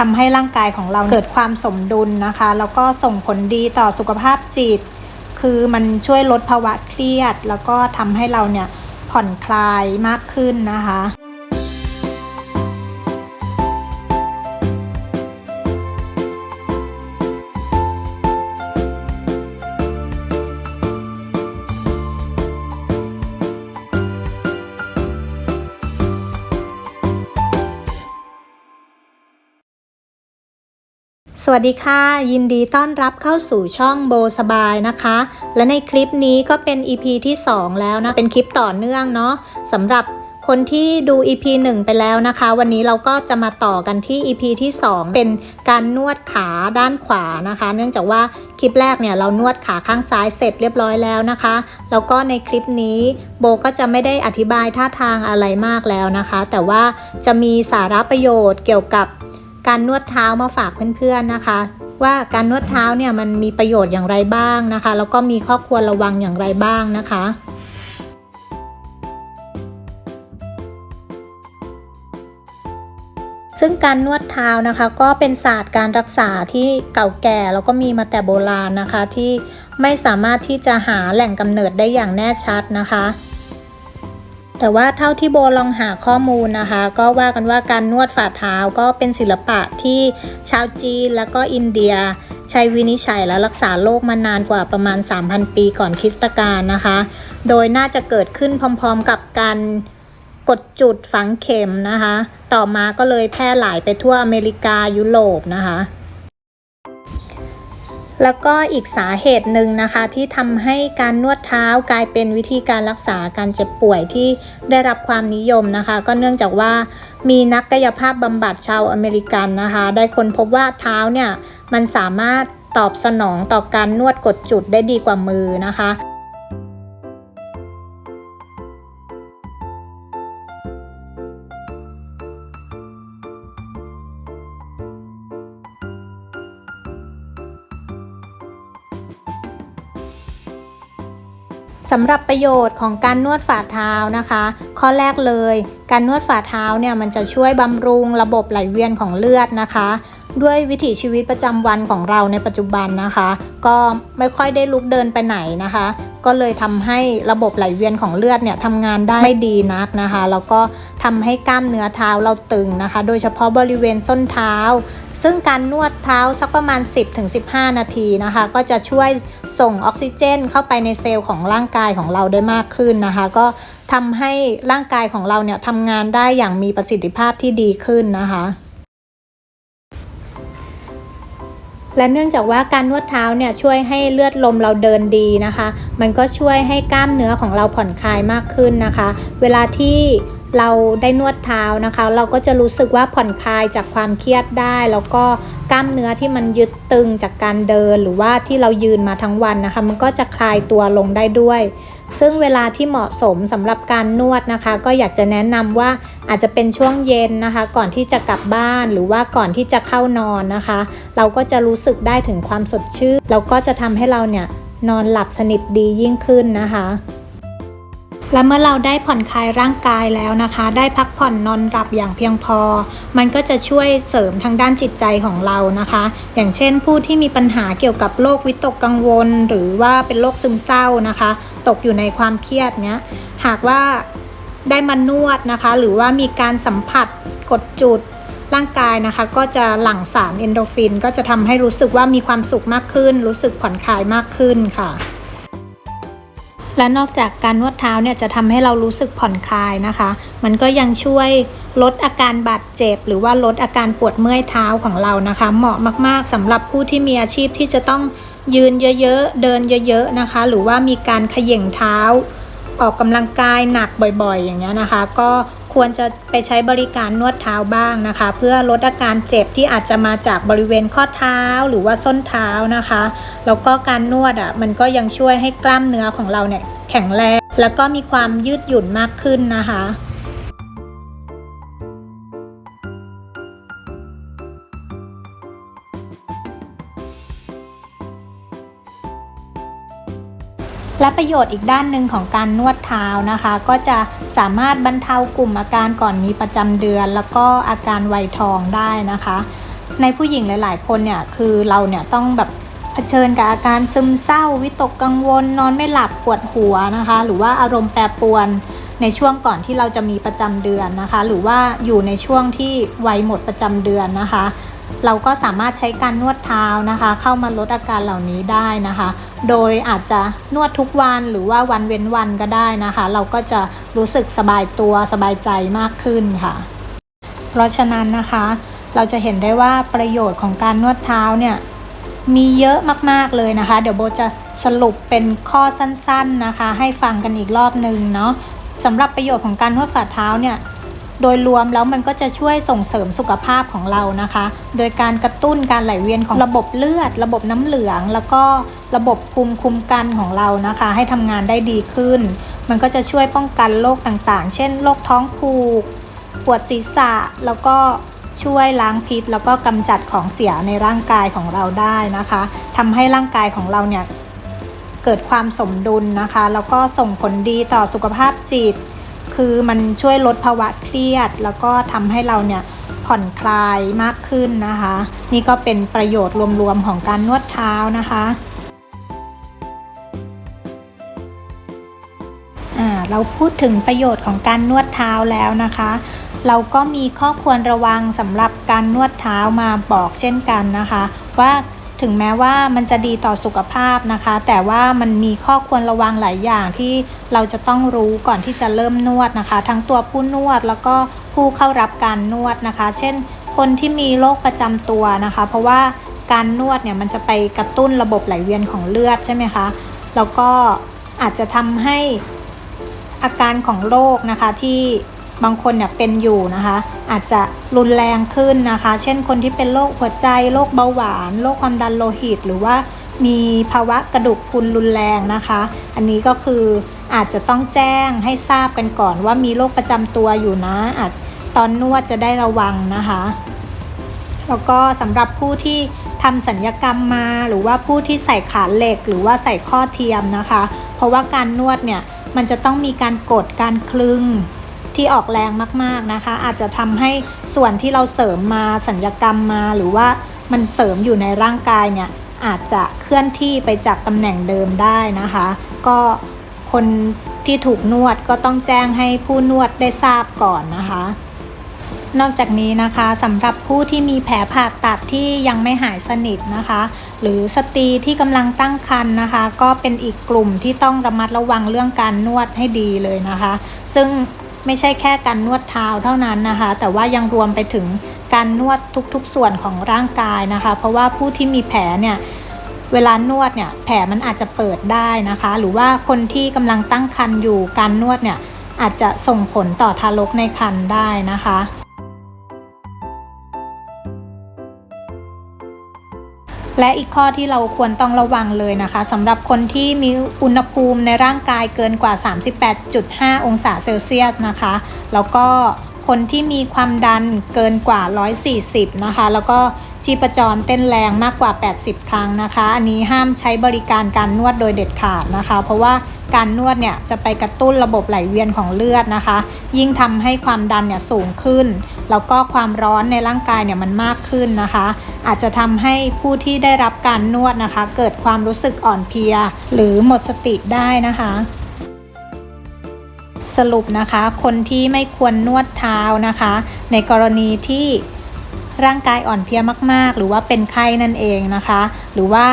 ทำให้ร่างกายของเราเกิดความสมดุลนะคะ แล้วก็ส่งผลดีต่อสุขภาพจิต คือมันช่วยลดภาวะเครียด แล้วก็ทำให้เราเนี่ยผ่อนคลายมากขึ้นนะคะ วัสดีค่ะ ยินดีต้อนรับเข้าสู่ช่องโบสบายนะคะ และในคลิปนี้ก็เป็น EP ที่ 2 แล้วนะ เป็นคลิปต่อเนื่องเนาะสำหรับคนที่ดู EP 1 ไปแล้วนะคะ วันนี้เราก็จะมาต่อกันที่ EP ที่ 2 เป็นการนวดขาด้านขวานะคะ เนื่องจากว่าคลิปแรกเนี่ยเรานวดขาข้างซ้ายเสร็จเรียบร้อยแล้วนะคะ แล้วก็ในคลิปนี้โบก็จะไม่ได้อธิบายท่าทางอะไรมากแล้วนะคะ แต่ว่าจะมีสาระประโยชน์เกี่ยวกับ การนวดเท้ามาฝากเพื่อนๆนะคะ ว่าการนวดเท้าเนี่ยมันมีประโยชน์อย่างไรบ้างนะคะ แล้วก็มีข้อควรระวังอย่างไรบ้างนะคะซึ่งการนวดเท้านะคะก็เป็นศาสตร์การรักษาที่เก่าแก่แล้วก็มีมาแต่โบราณนะคะ ที่ไม่สามารถที่จะหาแหล่งกำเนิดได้อย่างแน่ชัดนะคะ แต่ว่าเท่าที่โบลองหาข้อมูลนะคะ ก็ว่ากันว่าการนวดฝ่าเท้าก็เป็นศิลปะที่ชาวจีนแล้วก็อินเดีย ใช้วินิจฉัยและรักษาโรคมานานกว่าประมาณ 3,000 ปีก่อนคริสตกาลนะคะ โดยน่าจะเกิดขึ้นพร้อมๆกับการกดจุดฝังเข็มนะคะ ต่อมาก็เลยแพร่หลายไปทั่วอเมริกายุโรปนะคะ แล้วก็อีกสาเหตุหนึ่งนะคะที่ทำให้การนวดเท้ากลายเป็นวิธีการรักษาการเจ็บป่วยที่ได้รับความนิยมนะคะ ก็เนื่องจากว่ามีนักกายภาพบำบัดชาวอเมริกันนะคะ ได้ค้นพบว่าเท้าเนี่ยมันสามารถตอบสนองต่อการนวดกดจุดได้ดีกว่ามือนะคะ สำหรับประโยชน์ของการนวดฝ่าเท้านะคะ ข้อแรกเลย การนวดฝ่าเท้าเนี่ยมันจะช่วยบำรุงระบบไหลเวียนของเลือดนะคะ ด้วยวิถีชีวิตประจำวันของเราในปัจจุบันนะคะ ก็ไม่ค่อยได้ลุกเดินไปไหนนะคะ ก็เลยทำให้ระบบไหลเวียนของเลือดเนี่ยทำงานได้ไม่ดีนักนะคะแล้วก็ทำให้กล้ามเนื้อเท้าเราตึงนะคะ โดยเฉพาะบริเวณส้นเท้า ซึ่งการนวดเท้าสักประมาณ 10-15 นาทีนะคะ ก็จะช่วยส่งออกซิเจน เข้าไปในเซลล์ของร่างกายของเราได้มากขึ้นนะคะ ก็ทำให้ร่างกายของเราเนี่ยทำงานได้อย่างมีประสิทธิภาพที่ดีขึ้นนะคะ และเนื่องจากว่าการนวดเท้าเนี่ยช่วยให้เลือดลมเราเดินดีนะคะ มันก็ช่วยให้กล้ามเนื้อของเราผ่อนคลายมากขึ้นนะคะ เวลาที่เราได้นวดเท้านะคะ เราก็จะรู้สึกว่าผ่อนคลายจากความเครียดได้ แล้วก็กล้ามเนื้อที่มันยึดตึงจากการเดิน หรือว่าที่เรายืนมาทั้งวันนะคะ มันก็จะคลายตัวลงได้ด้วย ซึ่งเวลาที่เหมาะสมสำหรับการนวดนะคะ ก็อยากจะแนะนำว่าอาจจะเป็นช่วงเย็นนะคะ ก่อนที่จะกลับบ้านหรือว่าก่อนที่จะเข้านอนนะคะ เราก็จะรู้สึกได้ถึงความสดชื่นแล้วก็จะทำให้เราเนี่ยนอนหลับสนิทดียิ่งขึ้นนะคะ และเมื่อเราได้ผ่อนคลายร่างกายแล้วนะคะ ได้พักผ่อนนอนหลับอย่างเพียงพอ มันก็จะช่วยเสริมทางด้านจิตใจของเรานะคะ อย่างเช่นผู้ที่มีปัญหาเกี่ยวกับโรควิตกกังวล หรือว่าเป็นโรคซึมเศร้านะคะ ตกอยู่ในความเครียดเนี้ยหากว่าได้มานวดนะคะ หรือว่ามีการสัมผัสกดจุดร่างกายนะคะ ก็จะหลั่งสารเอนโดรฟิน ก็จะทำให้รู้สึกว่ามีความสุขมากขึ้น รู้สึกผ่อนคลายมากขึ้นค่ะ และนอกจากการนวดเท้าเนี่ยจะทำให้เรารู้สึกผ่อนคลายนะคะ มันก็ยังช่วยลดอาการบาดเจ็บ หรือว่าลดอาการปวดเมื่อยเท้าของเรานะคะ เหมาะมากๆสำหรับผู้ที่มีอาชีพที่จะต้องยืนเยอะๆ เดินเยอะ ๆนะคะ หรือว่ามีการเขย่งเท้า ออกกำลังกายหนักบ่อยๆ อย่างเงี้ยนะคะ ก็ ควรจะไปใช้บริการนวดเท้าบ้างนะคะ เพื่อลดอาการเจ็บที่อาจจะมาจากบริเวณข้อเท้าหรือว่าส้นเท้านะคะ แล้วก็การนวดอะมันก็ยังช่วยให้กล้ามเนื้อของเราเนี่ยแข็งแรง แล้วก็มีความยืดหยุ่นมากขึ้นนะคะ และประโยชน์อีกด้านหนึ่งของการนวดเท้านะคะ ก็จะสามารถบรรเทากลุ่มอาการก่อนมีประจำเดือน แล้วก็อาการไวยทองได้นะคะ ในผู้หญิงหลาย ๆ คนเนี่ยคือเราเนี่ยต้องแบบเผชิญกับอาการซึมเศร้า วิตกกังวล นอนไม่หลับปวดหัวนะคะ หรือว่าอารมณ์แปรปรวนในช่วงก่อนที่เราจะมีประจำเดือนนะคะ หรือว่าอยู่ในช่วงที่วัยหมดประจำเดือนนะคะ เราก็สามารถใช้การนวดเท้านะคะ เข้ามาลดอาการเหล่านี้ได้นะคะ โดยอาจจะนวดทุกวันหรือว่าวันเว้นวันก็ได้นะคะ เราก็จะรู้สึกสบายตัวสบายใจมากขึ้นค่ะ เพราะฉะนั้นนะคะ เราจะเห็นได้ว่าประโยชน์ของการนวดเท้าเนี่ยมีเยอะมากๆเลยนะคะ เดี๋ยวโบจะสรุปเป็นข้อสั้นๆนะคะ ให้ฟังกันอีกรอบหนึ่งเนาะสำหรับประโยชน์ของการนวดฝ่าเท้าเนี่ย โดยรวมแล้วมันก็จะช่วยส่งเสริมสุขภาพของเรานะคะ โดยการกระตุ้นการไหลเวียนของระบบเลือด ระบบน้ำเหลือง แล้วก็ระบบภูมิคุ้มกันของเรานะคะ ให้ทำงานได้ดีขึ้น มันก็จะช่วยป้องกันโรคต่างๆ เช่นโรคท้องผูก ปวดศีรษะแล้วก็ช่วยล้างพิษ แล้วก็กำจัดของเสียในร่างกายของเราได้นะคะทำให้ร่างกายของเราเนี่ยเกิดความสมดุลนะคะ แล้วก็ส่งผลดีต่อสุขภาพจิต คือมันช่วยลดภาวะเครียด แล้วก็ทำให้เราเนี่ยผ่อนคลายมากขึ้นนะคะ นี่ก็เป็นประโยชน์รวมๆของการนวดเท้านะคะอ่าเราพูดถึงประโยชน์ของการนวดเท้าแล้วนะคะ เราก็มีข้อควรระวังสำหรับการนวดเท้ามาบอกเช่นกันนะคะ ว่า ถึงแม้ว่ามันจะดีต่อสุขภาพนะคะ แต่ว่ามันมีข้อควรระวังหลายอย่างที่เราจะต้องรู้ก่อนที่จะเริ่มนวดนะคะ ทั้งตัวผู้นวดแล้วก็ผู้เข้ารับการนวดนะคะ เช่น คนที่มีโรคประจำตัวนะคะ เพราะว่าการนวดเนี่ยมันจะไปกระตุ้นระบบไหลเวียนของเลือดใช่ไหมคะแล้วก็อาจจะทำให้อาการของโรคนะคะที่ บางคนเนี่ยเป็นอยู่นะคะ อาจจะรุนแรงขึ้นนะคะ เช่นคนที่เป็นโรคหัวใจโรคเบาหวานโรคความดันโลหิต หรือว่ามีภาวะกระดูกพุนรุนแรงนะคะ อันนี้ก็คืออาจจะต้องแจ้งให้ทราบกันก่อนว่ามีโรคประจำตัวอยู่นะอาจตอนนวดจะได้ระวังนะคะ แล้วก็สำหรับผู้ที่ทำสัญญกรรมมาหรือว่าผู้ที่ใส่ขาเหล็ก หรือว่าใส่ข้อเทียมนะคะ เพราะว่าการนวดเนี่ยมันจะต้องมีการกดการคลึง ที่ออกแรงมากๆนะคะ อาจจะทำให้ส่วนที่เราเสริมมาสัญญกรรมมาหรือว่ามันเสริมอยู่ในร่างกายเนี่ยอาจจะเคลื่อนที่ไปจากตำแหน่งเดิมได้นะคะ ก็คนที่ถูกนวดก็ต้องแจ้งให้ผู้นวดได้ทราบก่อนนะคะ นอกจากนี้นะคะสำหรับผู้ที่มีแผลผ่าตัดที่ยังไม่หายสนิทนะคะ หรือสตรีที่กำลังตั้งครรภ์นะคะ ก็เป็นอีกกลุ่มที่ต้องระมัดระวังเรื่องการนวดให้ดีเลยนะคะ ซึ่ง ไม่ใช่แค่การนวดเท้าเท่านั้นนะคะ แต่ว่ายังรวมไปถึงการนวดทุกๆส่วนของร่างกายนะคะ เพราะว่าผู้ที่มีแผลเนี่ยเวลานวดเนี่ยแผลมันอาจจะเปิดได้นะคะ หรือว่าคนที่กำลังตั้งครรภ์อยู่การนวดเนี่ยอาจจะส่งผลต่อทารกในครรภ์ได้นะคะ และอีกข้อที่เราควรต้องระวังเลยนะคะสำหรับคนที่มีอุณหภูมิในร่างกายเกินกว่า 38.5 องศาเซลเซียสนะคะ แล้วก็คนที่มีความดันเกินกว่า 140 นะคะ แล้วก็ชีพจรเต้นแรงมากกว่า 80 ครั้งนะคะ อันนี้ห้ามใช้บริการการนวดโดยเด็ดขาดนะคะ เพราะว่าการนวดเนี่ยจะไปกระตุ้นระบบไหลเวียนของเลือดนะคะ ยิ่งทำให้ความดันเนี่ยสูงขึ้น แล้วก็ความร้อนในร่างกายเนี่ยมันมากขึ้นนะคะ อาจจะทำให้ผู้ที่ได้รับการนวดนะคะ เกิดความรู้สึกอ่อนเพลีย หรือหมดสติได้นะคะสรุปนะคะคนที่ไม่ควรนวดเท้านะคะ ในกรณีที่ร่างกายอ่อนเพลียมาก ๆ หรือว่าเป็นไข้นั่นเองนะคะ หรือว่า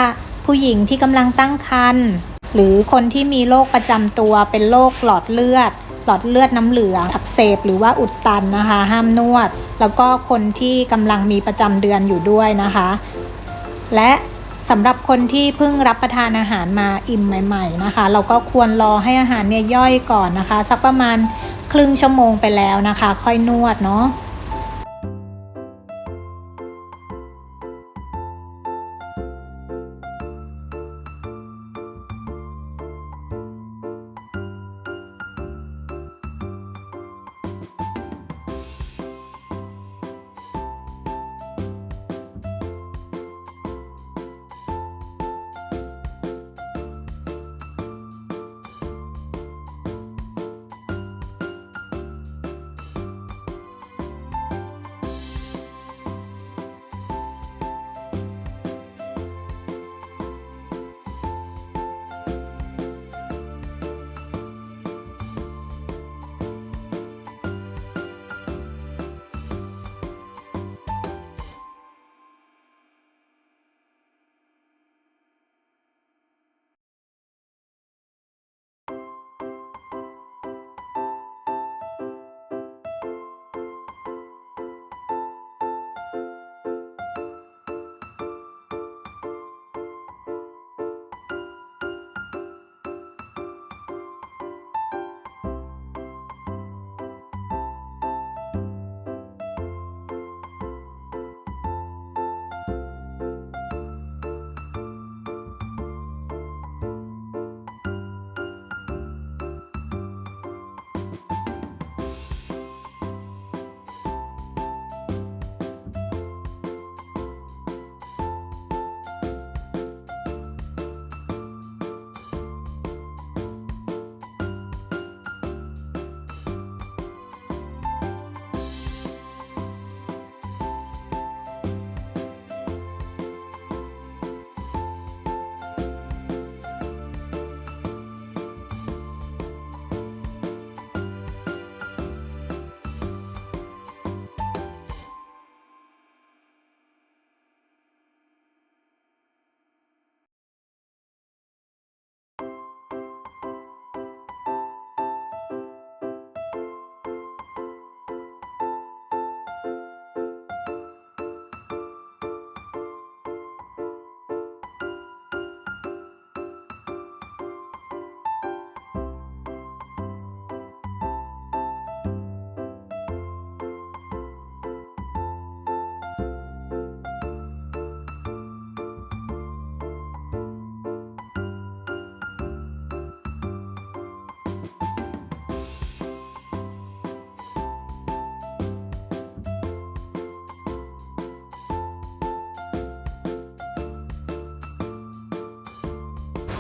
ผู้หญิงที่กำลังตั้งครรภ์หรือคนที่มีโรคประจำตัวเป็นโรคหลอดเลือด หลอดเลือดน้ำเหลืองอักเสบหรือว่าอุดตันนะคะ ห้ามนวด แล้วก็คนที่กำลังมีประจำเดือนอยู่ด้วยนะคะ และสำหรับคนที่เพิ่งรับประทานอาหารมาอิ่มใหม่ ๆนะคะ เราก็ควรรอให้อาหารเนี่ยย่อยก่อนนะคะ สักประมาณครึ่งชั่วโมงไปแล้วนะคะ ค่อยนวดเนาะ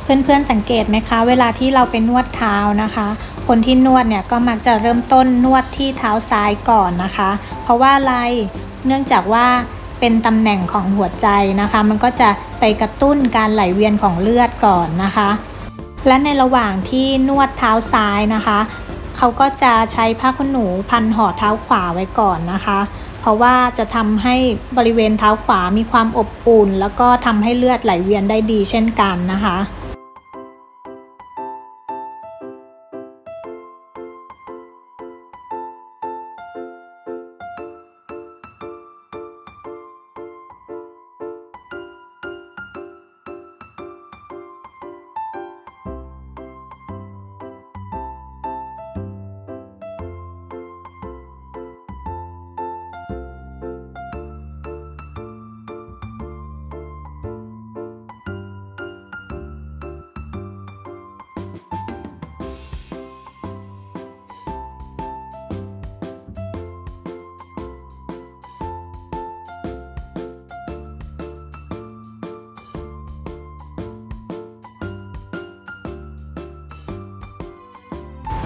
เพื่อนๆสังเกตไหมคะ เวลาที่เราไปนวดเท้านะคะ คนที่นวดเนี่ยก็มักจะเริ่มต้นนวดที่เท้าซ้ายก่อนนะคะ เพราะว่าอะไรเนื่องจากว่าเป็นตำแหน่งของหัวใจนะคะ มันก็จะไปกระตุ้นการไหลเวียนของเลือดก่อนนะคะ และในระหว่างที่นวดเท้าซ้ายนะคะเขาก็จะใช้ผ้าขนหนูพันห่อเท้าขวาไว้ก่อนนะคะ เพราะว่าจะทำให้บริเวณเท้าขวามีความอบอุ่น แล้วก็ทำให้เลือดไหลเวียนได้ดีเช่นกันนะคะ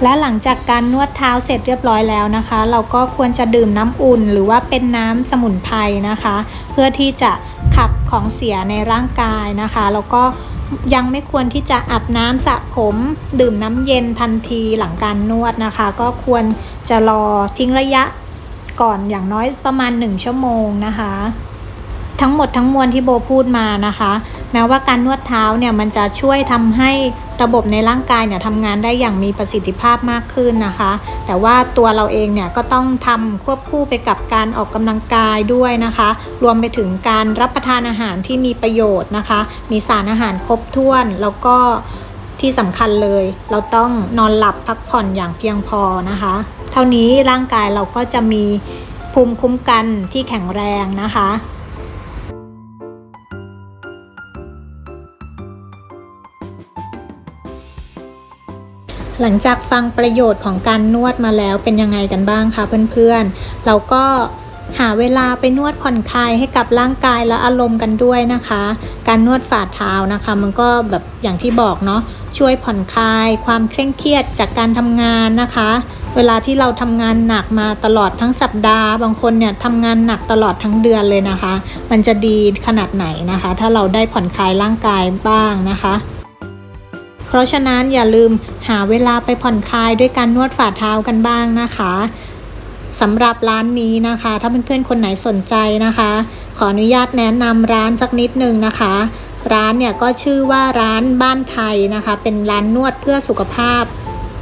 และหลังจากการนวดเท้าเสร็จเรียบร้อยแล้วนะคะ เราก็ควรจะดื่มน้ำอุ่น หรือว่าเป็นน้ำสมุนไพรนะคะ เพื่อที่จะขับของเสียในร่างกายนะคะ แล้วก็ยังไม่ควรที่จะอาบน้ำสระผม ดื่มน้ำเย็นทันทีหลังการนวดนะคะ ก็ควรจะรอทิ้งระยะก่อนอย่างน้อยประมาณ 1 ชั่วโมงนะคะ ทั้งหมดทั้งมวลที่โบพูดมานะคะ แม้ว่าการนวดเท้าเนี่ยมันจะช่วยทำให้ระบบในร่างกายเนี่ยทำงานได้อย่างมีประสิทธิภาพมากขึ้นนะคะ แต่ว่าตัวเราเองเนี่ยก็ต้องทำควบคู่ไปกับการออกกำลังกายด้วยนะคะ รวมไปถึงการรับประทานอาหารที่มีประโยชน์นะคะ มีสารอาหารครบถ้วน แล้วก็ที่สำคัญเลย เราต้องนอนหลับพักผ่อนอย่างเพียงพอนะคะ เท่านี้ร่างกายเราก็จะมีภูมิคุ้มกันที่แข็งแรงนะคะ หลังจากฟังประโยชน์ของการนวดมาแล้วเป็นยังไงกันบ้างคะเพื่อนๆ เราก็หาเวลาไปนวดผ่อนคลายให้กับร่างกายและอารมณ์กันด้วยนะคะ การนวดฝ่าเท้านะคะ มันก็แบบอย่างที่บอกเนาะช่วยผ่อนคลาย ความเคร่งเครียดจากการทำงานนะคะ เวลาที่เราทำงานหนักมาตลอดทั้งสัปดาห์ บางคนเนี่ยทำงานหนักตลอดทั้งเดือนเลยนะคะ มันจะดีขนาดไหนนะคะ ถ้าเราได้ผ่อนคลายร่างกายบ้างนะคะ เพราะฉะนั้นอย่าลืมหาเวลาไปผ่อนคลายด้วยการนวดฝ่าเท้ากันบ้างนะคะสำหรับร้านนี้นะคะ ถ้าเพื่อนๆคนไหนสนใจนะคะ ขออนุญาตแนะนำร้านสักนิดนึงนะคะ ร้านเนี่ยก็ชื่อว่าร้านบ้านไทยนะคะ เป็นร้านนวดเพื่อสุขภาพ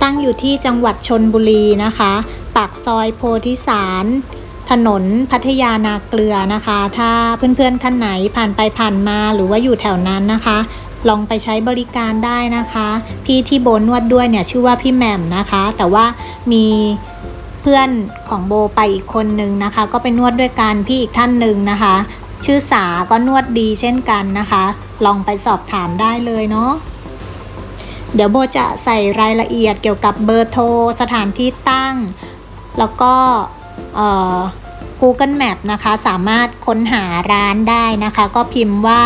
ตั้งอยู่ที่จังหวัดชนบุรีนะคะ ปากซอยโพธิสารถนนพัทยานาเกลือนะคะ ถ้าเพื่อนๆท่านไหนผ่านไปผ่านมาหรือว่าอยู่แถวนั้นนะคะ ลองไปใช้บริการได้นะคะ พี่ที่โบนวดด้วยเนี่ยชื่อว่าพี่แหม่มนะคะ แต่ว่ามีเพื่อนของโบไปอีกคนนึงนะคะ ก็ไปนวดด้วยกันพี่อีกท่านหนึ่งนะคะ ชื่อสาก็นวดดีเช่นกันนะคะ ลองไปสอบถามได้เลยเนาะเดี๋ยวโบจะใส่รายละเอียดเกี่ยวกับเบอร์โทร สถานที่ตั้ง แล้วก็ Google Map นะคะ สามารถค้นหาร้านได้นะคะ ก็พิมพ์ว่า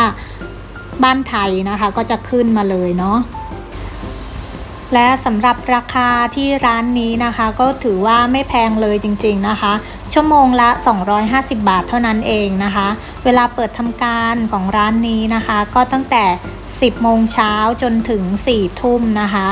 บ้านไทยนะคะก็จะขึ้นมาเลยเนาะและสำหรับราคาที่ร้านนี้นะคะ ก็ถือว่าไม่แพงเลยจริงๆนะคะ ชั่วโมงละ 250 บาทเท่านั้นเองนะคะ เวลาเปิดทำการของร้านนี้นะคะ ก็ตั้งแต่ 10 โมงเช้าจนถึง 4 ทุ่มนะคะ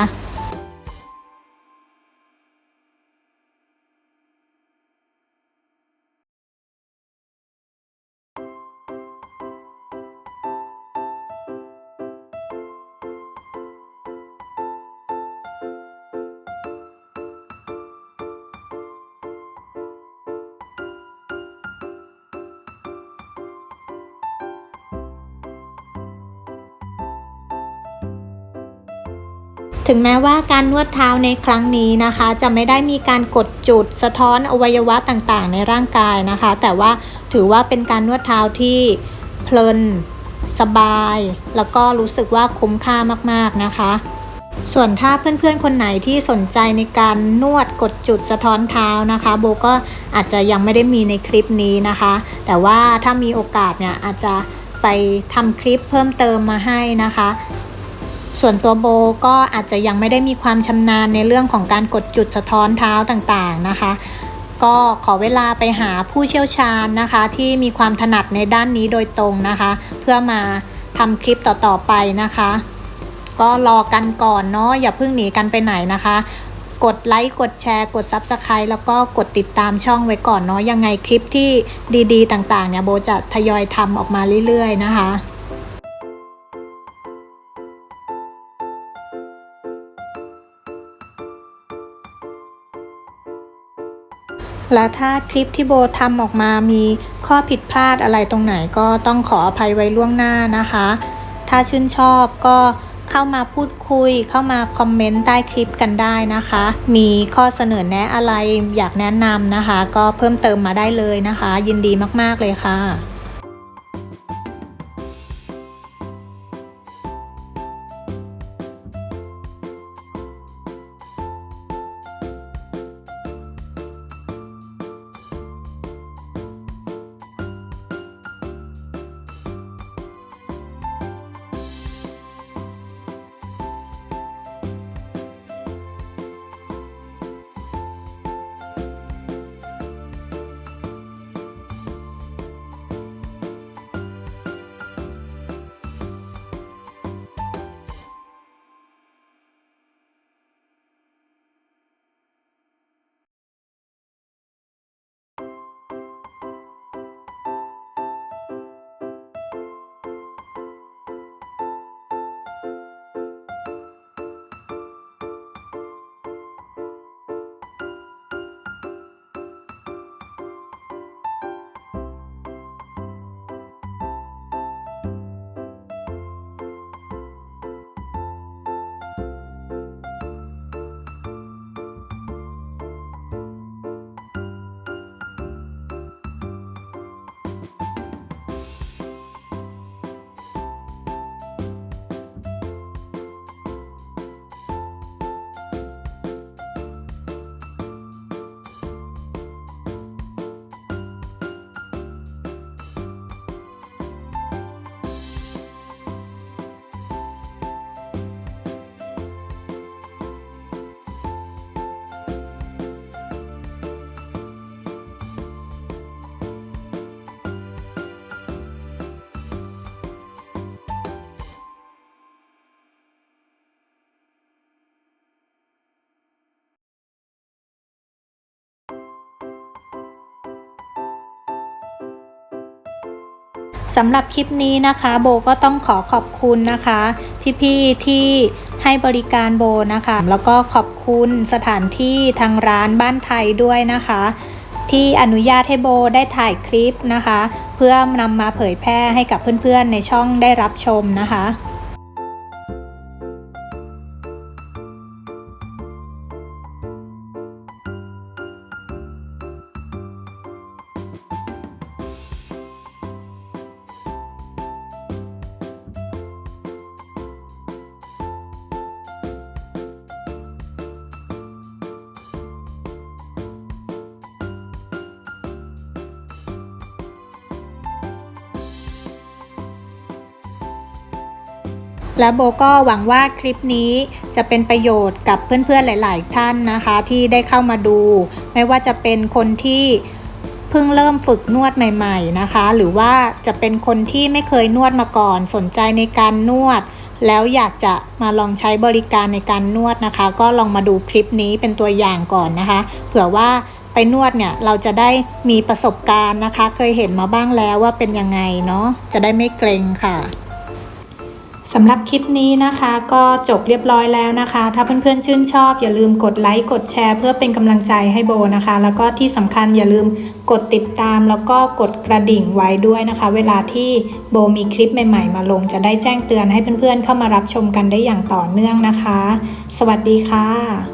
ถึงแม้ว่าการนวดเท้าในครั้งนี้นะคะ จะไม่ได้มีการกดจุดสะท้อนอวัยวะต่างๆ ในร่างกายนะคะ แต่ว่าถือว่าเป็นการนวดเท้าที่เพลิน สบาย แล้วก็รู้สึกว่าคุ้มค่ามากๆนะคะ ส่วนถ้าเพื่อนๆ คนไหนที่สนใจในการนวดกดจุดสะท้อนเท้านะคะ โบก็อาจจะยังไม่ได้มีในคลิปนี้นะคะ แต่ว่าถ้ามีโอกาสเนี่ยอาจจะไปทำคลิปเพิ่มเติมมาให้นะคะ ส่วนตัวโบก็อาจจะยังไม่ได้มีความชำนาญในเรื่องของการกดจุดสะท้อนเท้าต่างๆนะคะ ก็ขอเวลาไปหาผู้เชี่ยวชาญนะคะ ที่มีความถนัดในด้านนี้โดยตรงนะคะ เพื่อมาทำคลิปต่อๆไปนะคะ ก็รอกันก่อนเนาะอย่าเพิ่งหนีกันไปไหนนะคะ กดไลค์กดแชร์ กด Subscribe แล้วก็กดติดตามช่องไว้ก่อนเนาะยังไงคลิปที่ดีๆ ต่างๆเนี่ยโบจะทยอยทำออกมาเรื่อยๆนะคะ และถ้าคลิปที่โบทำออกมามีข้อผิดพลาดอะไรตรงไหนก็ต้องขออภัยไว้ล่วงหน้านะคะ ถ้าชื่นชอบก็เข้ามาพูดคุย เข้ามาคอมเมนต์ใต้คลิปกันได้นะคะ มีข้อเสนอแนะอะไรอยากแนะนำนะคะ ก็เพิ่มเติมมาได้เลยนะคะ ยินดีมากๆเลยค่ะ สำหรับคลิปนี้นะคะ โบก็ต้องขอขอบคุณนะคะ พี่ๆที่ให้บริการโบนะคะ แล้วก็ขอบคุณสถานที่ทางร้านบ้านไทยด้วยนะคะ ที่อนุญาตให้โบได้ถ่ายคลิปนะคะ เพื่อนำมาเผยแพร่ให้กับเพื่อนๆในช่องได้รับชมนะคะ และโบก็หวังว่าคลิปนี้จะเป็นประโยชน์กับเพื่อนๆหลาย ๆ ท่านนะคะ ที่ได้เข้ามาดู ไม่ว่าจะเป็นคนที่เพิ่งเริ่มฝึกนวดใหม่ ๆ นะคะ หรือว่าจะเป็นคนที่ไม่เคยนวดมาก่อน สนใจในการนวด แล้วอยากจะมาลองใช้บริการในการนวดนะคะ ก็ลองมาดูคลิปนี้เป็นตัวอย่างก่อนนะคะ เผื่อว่าไปนวดเนี่ยเราจะได้มีประสบการณ์นะคะ เคยเห็นมาบ้างแล้วว่าเป็นยังไงเนาะจะได้ไม่เกรงค่ะ สำหรับคลิปนี้นะคะก็จบเรียบร้อยแล้วนะคะ ถ้าเพื่อนๆชื่นชอบ อย่าลืมกดไลค์กดแชร์ เพื่อเป็นกำลังใจให้โบนะคะ แล้วก็ที่สำคัญอย่าลืมกดติดตาม แล้วก็กดกระดิ่งไว้ด้วยนะคะ เวลาที่โบมีคลิปใหม่ๆ มาลงจะได้แจ้งเตือนให้เพื่อนๆเข้ามารับชมกันได้อย่างต่อเนื่องนะคะ สวัสดีค่ะ